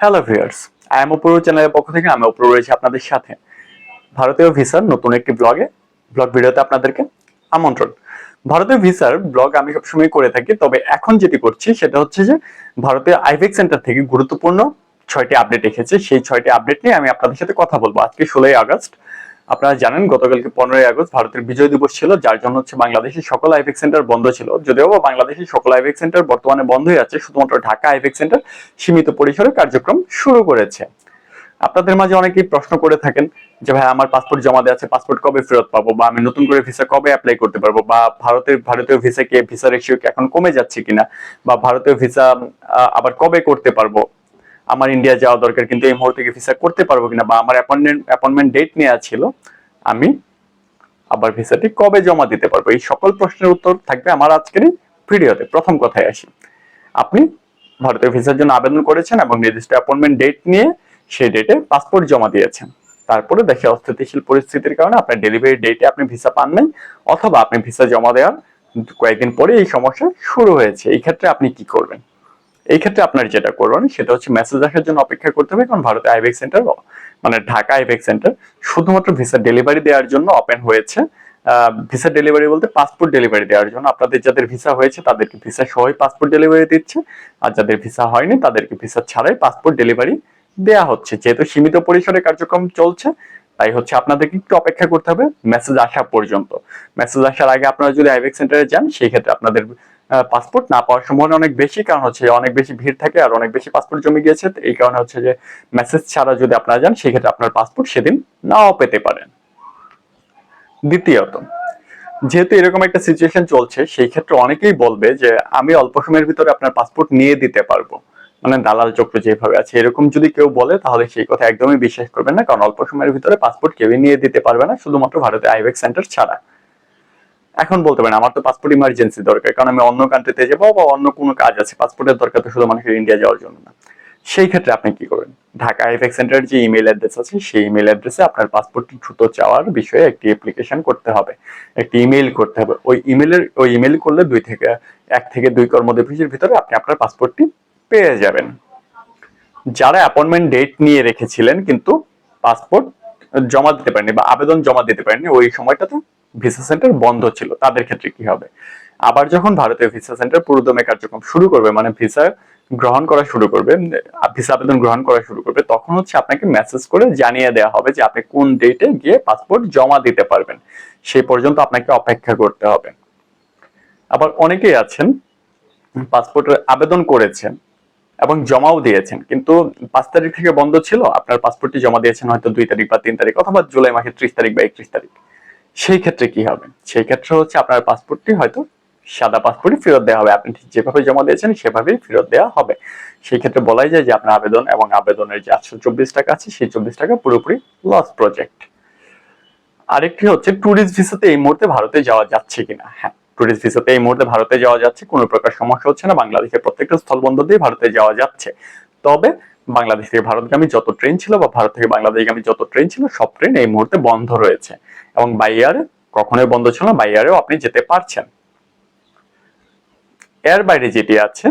Hello viewers I am Apurba চ্যানেলের পক্ষ থেকে আমি অপূর্ব রয়েছি আপনাদের সাথে। ভারতীয় ভিসার নতুন একটি ব্লগে ব্লগ ভিডিওতে আপনাদেরকে আমন্ত্রণ। ভারতীয় ভিসার ব্লগ আমি সবসময় করে থাকি, তবে এখন যেটি করছি সেটা হচ্ছে যে, ভারতীয় আইভেক সেন্টার থেকে গুরুত্বপূর্ণ ছয়টি আপডেট এসেছে। সেই ছয়টি আপডেট নিয়ে আমি আপনাদের সাথে কথা বলব। আজকে ষোলোই আগস্ট আপনারা জানেন, গতকালকে পনেরোই আগস্ট ভারতের বিজয় দিবস ছিল, যার জন্য হচ্ছে বাংলাদেশের সকল আইভেক সেন্টার বন্ধ ছিল। যদিও বাংলাদেশের সকল আইভেক সেন্টার বর্তমানে বন্ধই আছে, শুধুমাত্র ঢাকা আইভেক সেন্টার সীমিত পরিসরে কার্যক্রম শুরু করেছে। আপনাদের মাঝে অনেকেই প্রশ্ন করে থাকেন যে, ভাই, আমার পাসপোর্ট জমা দেওয়া আছে, পাসপোর্ট কবে ফেরত পাবো? বা আমি নতুন করে ভিসা কবে অ্যাপ্লাই করতে পারব? বা ভারতের, ভারতীয় ভিসা কে, ভিসা রেশিও কি এখন কমে যাচ্ছে কিনা? বা ভারতীয় ভিসা আবার কবে করতে পারব? আমার ইন্ডিয়া যাওয়া দরকার, কিন্তু এই মুহূর্তে কি ভিসা করতে পারব কিনা বা আমার অ্যাপয়েন্টমেন্ট অ্যাপয়েন্টমেন্ট ডেট নেওয়া ছিল, আমি আবার ভিসাটি কবে জমা দিতে পারব? এই সকল প্রশ্নের উত্তর থাকবে আমার আজকের ভিডিওতে। প্রথম কথায় আসি। আপনি ভারতীয় ভিসার জন্য আবেদন করেছেন এবং নির্দিষ্ট অ্যাপয়েন্টমেন্ট ডেট নিয়ে সেই ডেটে পাসপোর্ট জমা দিয়েছেন। তারপরে দেখে অস্থিতিশীল পরিস্থিতির কারণে আপনার ডেলিভারি ডেটে আপনি ভিসা পান নাই, অথবা আপনি ভিসা জমা দেওয়ার কয়েকদিন পরে এই সমস্যা শুরু হয়েছে। এই ক্ষেত্রে আপনি কি করবেন? এই ক্ষেত্রে আপনার যেটা করবেন, সেটা হচ্ছে মেসেজ আসার জন্য অপেক্ষা করতে হবে, কারণ ভারতে আইবেক সেন্টার মানে ঢাকা আইবেক সেন্টার শুধুমাত্র ভিসা ডেলিভারি দেওয়ার জন্য ওপেন হয়েছে। ভিসা ডেলিভারি বলতে পাসপোর্ট ডেলিভারি দেওয়ার জন্য। আপনাদের যাদের ভিসা হয়েছে, তাদেরকে ভিসা সহই পাসপোর্ট ডেলিভারি দিচ্ছে। আর যাদের ভিসা হয়নি, তাদেরকে ভিসা ছাড়াই পাসপোর্ট ডেলিভারি দেয়া হচ্ছে। যেহেতু সীমিত পরিসরে কার্যক্রম চলছে, তাই হচ্ছে আপনাদেরকে একটু অপেক্ষা করতে হবে মেসেজ আসা পর্যন্ত। মেসেজ আসার আগে আপনারা যদি আইবেক সেন্টারে যান সেই ক্ষেত্রে আপনাদের পাসপোর্ট না পাওয়ার সম্ভাবনা অনেক বেশি, কারণ হচ্ছে অনেক বেশি ভিড় থাকে আর অনেক বেশি পাসপোর্ট জমে গিয়েছে। এই কারণে হচ্ছে যে মেসেজ ছাড়া যদি আপনারা যান সেই ক্ষেত্রে আপনার পাসপোর্ট সেদিন নাও পেতে পারেন। দ্বিতীয়ত, যেহেতু এরকম একটা সিচুয়েশন চলছে, সেই ক্ষেত্রে অনেকেই বলবে যে আমি অল্প সময়ের ভিতরে আপনার পাসপোর্ট নিয়ে দিতে পারব। মানে দালাল চক্র যেভাবে আছে, এরকম যদি কেউ বলে, তাহলে সেই কথা একদমই বিশ্বাস করবেন না, কারণ অল্প সময়ের ভিতরে পাসপোর্ট কেউই নিয়ে দিতে পারবে না, শুধুমাত্র ভারতে আইবেক সেন্টার ছাড়া। এখন বলতে পারেন, আমার তো পাসপোর্ট ইমার্জেন্সি দরকার, কারণ আমি অন্য কান্ট্রিতে যাব বা অন্য কোনো কাজ আছে। পাসপোর্টের দরকার তো শুধু মানুষের ইন্ডিয়া যাওয়ার জন্য না। সেই ক্ষেত্রে আপনি কি করবেন? ঢাকা আইফেক সেন্টারের যে ইমেল অ্যাড্রেস আছে, সেই ইমেল অ্যাড্রেসে আপনার পাসপোর্টটি দ্রুত চাওয়ার বিষয়ে একটি অ্যাপ্লিকেশন করতে হবে। একটি ইমেল করতে হবে। ওই ইমেলের ওই ইমেল করলে দুই থেকে, এক থেকে দুই কর্মদিবসের ভিতরে আপনি আপনার পাসপোর্টটি পেয়ে যাবেন। যারা অ্যাপয়েন্টমেন্ট ডেট নিয়ে রেখেছিলেন, কিন্তু পাসপোর্ট জমা দিতে পারেনি বা আবেদন জমা দিতে পারেনি ওই সময়টাতে ভিসা সেন্টার বন্ধ ছিল, তাদের ক্ষেত্রে কি হবে? আবার যখন ভারতীয় ভিসা সেন্টার পুরোদমে কার্যক্রম শুরু করবে মানে ভিসা গ্রহণ করা শুরু করবে, ভিসা আবেদন গ্রহণ করা শুরু করবে, তখন হচ্ছে আপনাকে মেসেজ করে জানিয়ে দেওয়া হবে যে আপনি কোন ডেটে গিয়ে পাসপোর্ট জমা দিতে পারবেন। সেই পর্যন্ত আপনাকে অপেক্ষা করতে হবে। আবার অনেকেই আছেন পাসপোর্টের আবেদন করেছেন এবং জমাও দিয়েছেন, কিন্তু পাঁচ তারিখ থেকে বন্ধ ছিল, আপনার পাসপোর্টটি জমা দিয়েছেন হয়তো দুই তারিখ বা তিন তারিখ অথবা জুলাই মাসের ত্রিশ তারিখ বা একত্রিশ তারিখ। সেই ক্ষেত্রে কি হবে? সেই ক্ষেত্রে হচ্ছে আপনার পাসপোর্টটি হয়তো সাদা পাসপোর্টই ফেরত দেওয়া হবে। আপনি ঠিক যেভাবে জমা দিয়েছেন, সেভাবেই ফেরত দেওয়া হবে। সেই ক্ষেত্রে বলাই যায় যে আপনার আবেদন এবং আবেদনের যে আটশো চব্বিশ টাকা আছে, সেই চব্বিশ টাকা পুরোপুরি লস প্রজেক্ট আরেকটি হচ্ছে ট্যুরিস্ট ভিসাতে এই মুহূর্তে ভারতে যাওয়া যাচ্ছে কিনা? হ্যাঁ ট্যুরিস্ট ভিসাতে এই মুহূর্তে ভারতে যাওয়া যাচ্ছে, কোনো প্রকার সমস্যা হচ্ছে না। বাংলাদেশের প্রত্যেকটা স্থলবন্দর দিয়ে ভারতে যাওয়া যাচ্ছে। তবে বাংলাদেশ থেকে ভারতগামী যত ট্রেন ছিল বা ভারত থেকে বাংলাদেশগামী যত ট্রেন ছিল, সব ট্রেন এই মুহূর্তে বন্ধ রয়েছে। এবং বাই বাইয়ারে কখনোই বন্ধ ছিল না বাইয়ারেও আপনি যেতে পারছেন। এর বাইরে যেটি আছে,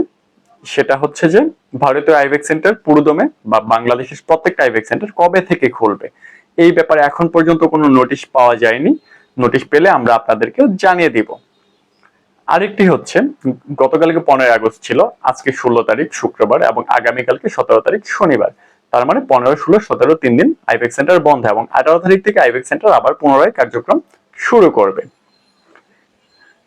সেটা হচ্ছে যে ভারতীয় আইভেক সেন্টার পুরোদমে বা বাংলাদেশের প্রত্যেকটা আইভেক সেন্টার কবে থেকে খুলবে? এই ব্যাপারে এখন পর্যন্ত কোনো নোটিশ পাওয়া যায়নি। নোটিশ পেলে আমরা আপনাদেরকে জানিয়ে দিব। আরেকটি হচ্ছে, গতকালকে পনেরোই আগস্ট ছিল, আজকে ষোলো তারিখ শুক্রবার এবং আগামীকালকে সতেরো তারিখ শনিবার। তার মানে পনেরো, ষোলো, সতেরো, তিন দিন আইবেক সেন্টার বন্ধ এবং আঠারো তারিখ থেকে আইবেক সেন্টার আবার পুনরায় কার্যক্রম শুরু করবে।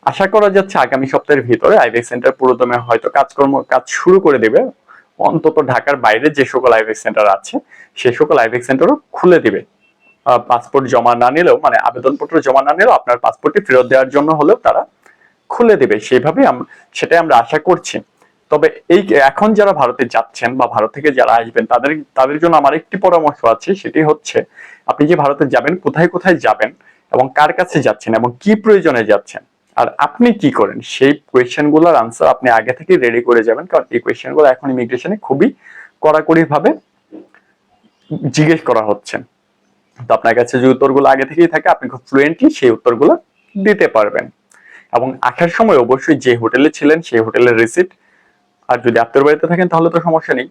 আশা করা যাচ্ছে আগামী সপ্তাহের ভিতরে আইবেক সেন্টার পুরোদমে হয়তো কাজকর্ম, কাজ শুরু করে দেবে। অন্তত ঢাকার বাইরে যে সকল আইবেক সেন্টার আছে, সে সকল আইবেক সেন্টারও খুলে দিবে। পাসপোর্ট জমা না নিলেও মানে আবেদনপত্র জমা না নিলেও আপনার পাসপোর্টটি ফেরত দেওয়ার জন্য হলেও তারা খুলে দেবে সেইভাবে সেটাই আমরা আশা করছি। তবে এই এখন যারা ভারতে যাচ্ছেন বা ভারত থেকে যারা আসবেন, তাদের তাদের জন্য আমার একটি পরামর্শ আছে, সেটি হচ্ছে আপনি যে ভারতে যাবেন, কোথায় কোথায় যাবেন এবং কার কাছে যাচ্ছেন এবং কি প্রয়োজনে যাচ্ছেন, আর আপনি কি করেন, সেই কোয়েশ্চেনগুলোর আনসার আপনি আগে থেকে রেডি করে যাবেন, কারণ এই কোয়েশ্চেনগুলো এখন ইমিগ্রেশনে খুবই কড়াকড়ি ভাবে জিজ্ঞেস করা হচ্ছে। তো আপনার কাছে যে উত্তরগুলো আগে থেকেই থাকে, আপনি খুব ফ্লুয়েন্টলি সেই উত্তরগুলো দিতে পারবেন। এবং আসার সময় অবশ্যই যে হোটেলে ছিলেন সেই হোটেলের রিসিপ্ট আর যদি আপনার বাড়িতে থাকেন তাহলে তো সমস্যা নেই।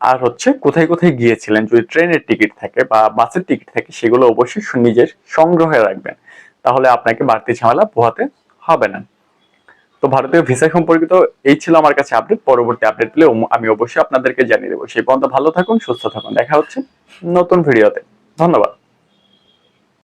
আর হচ্ছে কোথায় কোথায় গিয়েছিলেন, যদি ট্রেনের টিকিট থাকে বা বাসের টিকিট থাকে, সেগুলো অবশ্যই নিজের সংগ্রহে রাখবেন। তাহলে আপনাকে বাড়তি ঝামেলা পোহাতে হবে না। তো ভারতীয় ভিসা সম্পর্কিত এই ছিল আমার কাছে আপডেট পরবর্তী আপডেট পেলে আমি অবশ্যই আপনাদেরকে জানিয়ে দেবো। সেই পর্যন্ত ভালো থাকুন, সুস্থ থাকুন। দেখা হচ্ছে নতুন ভিডিওতে ধন্যবাদ।